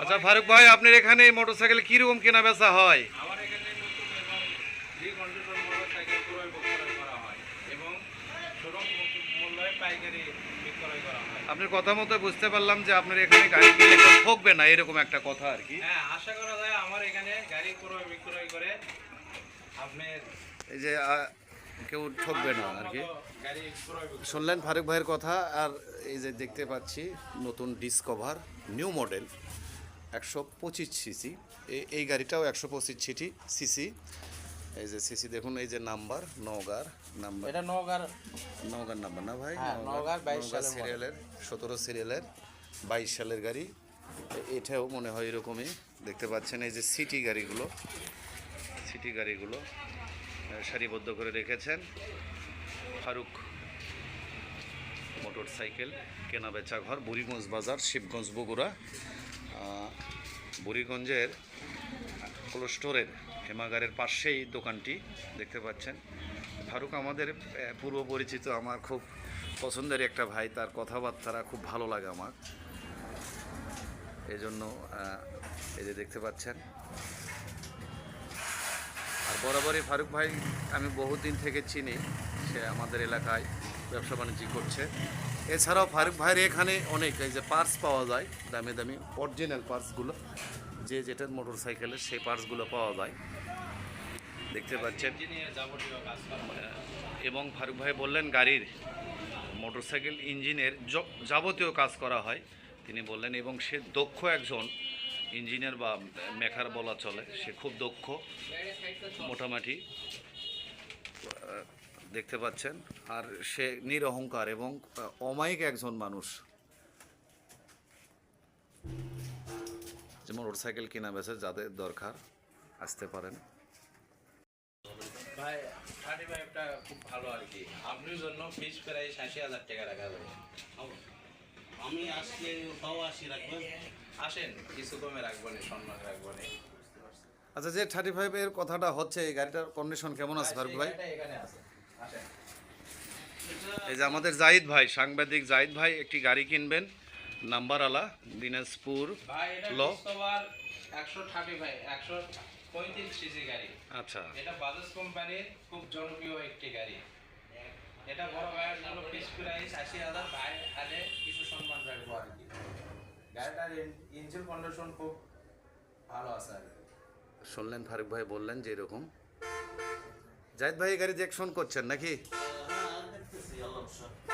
আচ্ছা ফারুক ভাই আপনার এখানে মোটরসাইকেল কীরকম কেনা বেচা হয়? আমার এখানে নতুন এবং রিকন্ডিশন মোটরসাইকেল ক্রয় বিক্রয় করা হয় এবং সুলভ মূল্যে পাইকারি বিক্রয় করা হয়। আপনার কথা মতো বুঝতে পারলাম যে আপনার এখানে গাড়ি কিনলে ঠকবে না এরকম একটা কথা আর কি। হ্যাঁ আশা করা যায় আমার এখানে গাড়ি ক্রয় বিক্রয় করে আপনার এই যে কেউ ঠকবে না আর কি। শুনলেন ফারুক ভাইয়ের কথা আর এই যে দেখতে পাচ্ছি নতুন ডিসকভার নিউ মডেল একশো পঁচিশ সিসি। এই গাড়িটাও একশো পঁচিশ সিটি সিসি। এই যে সিসি দেখুন এই যে নাম্বার নওগার নাম্বার। এটা নগার নওগার নাম্বার না ভাই? হ্যাঁ, নওগাঁর 22 সিরিয়ালের সতেরো সিরিয়ালের বাইশ সালের গাড়ি। এটাও মনে হয় এরকমই। দেখতে পাচ্ছেন এই যে সিটি গাড়িগুলো। সিটি গাড়িগুলো সারিবদ্ধ করে রেখেছেন। ফারুক মোটর সাইকেল কেনা বেচা ঘর বুড়িগঞ্জ বাজার শিবগঞ্জ বগুড়া। বুড়িগঞ্জের কোল্ড হেমাগারের পাশেই দোকানটি দেখতে পাচ্ছেন। ফারুক, আমাদের পূর্ব পরিচিত আমার খুব পছন্দের একটা ভাই, তার কথাবার্তারা খুব ভালো লাগে আমার। এজন্য জন্য এই যে দেখতে পাচ্ছেন বরাবরই ফারুক ভাই আমি বহুদিন থেকে চিনি, সে আমাদের এলাকায় ব্যবসা বাণিজ্য করছে। এছাড়াও ফারুক ভাইয়ের এখানে অনেক, এই যে পার্স পাওয়া যায়, দামি দামি অরিজিনাল পার্সগুলো যে যেটা মোটর সাইকেলের সেই পার্সগুলো পাওয়া যায়। দেখতে পাচ্ছেন, এবং ফারুক ভাই বললেন গাড়ির মোটরসাইকেল ইঞ্জিনের য- যাবতীয় কাজ করা হয়, তিনি বললেন, এবং সে দক্ষ একজন ইঞ্জিনিয়ার বা মেকার বলা চলে, সে খুব দক্ষ, মোটামুটি দেখতে পাচ্ছেন। আর সে নিরহংকার এবং অমায়িক একজন মানুষ। যে মোটরসাইকেল কেনা বেচা যাদের দরকার, আসতে পারেন। ভাই থার্টি ফাইভটা খুব ভালো আর কি। আপনার জন্য ফিস প্রায় ষাট হাজার টাকা রাখা যাবে। আমি তাও আসি রাখবেন। আসেন কিছু কমে রাখব না সম্মান রাখব না আচ্ছা যে থার্টি ফাইভের কথাটা হচ্ছে এই গাড়িটার কন্ডিশন কেমন আছে ফারুক ভাই? আছে। এই যে আমাদের জাহিদ ভাই সাংবাদিক জাহিদ ভাই একটি গাড়ি কিনবেন নাম্বারওয়ালা দিনাজপুর ল। একশো থার্টি ফাইভ একশো পঁয়ত্রিশ সিসি গাড়ি। আচ্ছা। এটা বাজাজ কোম্পানির খুব জনপ্রিয় একটি গাড়ি। এটা বড় ভাইয়ের জন্য পিস প্রাইস আশি হাজার ভাই আলে কিছু সম্মান রাখব আর কি? গাড়িটার ইঞ্জিন কন্ডিশন খুব ভালো আছে আর কি। শুনলেন ফারুক ভাই বললেন যে এরকম। জাহিদ ভাই গাড়ি দেখশন করছেন নাকি? হ্যাঁ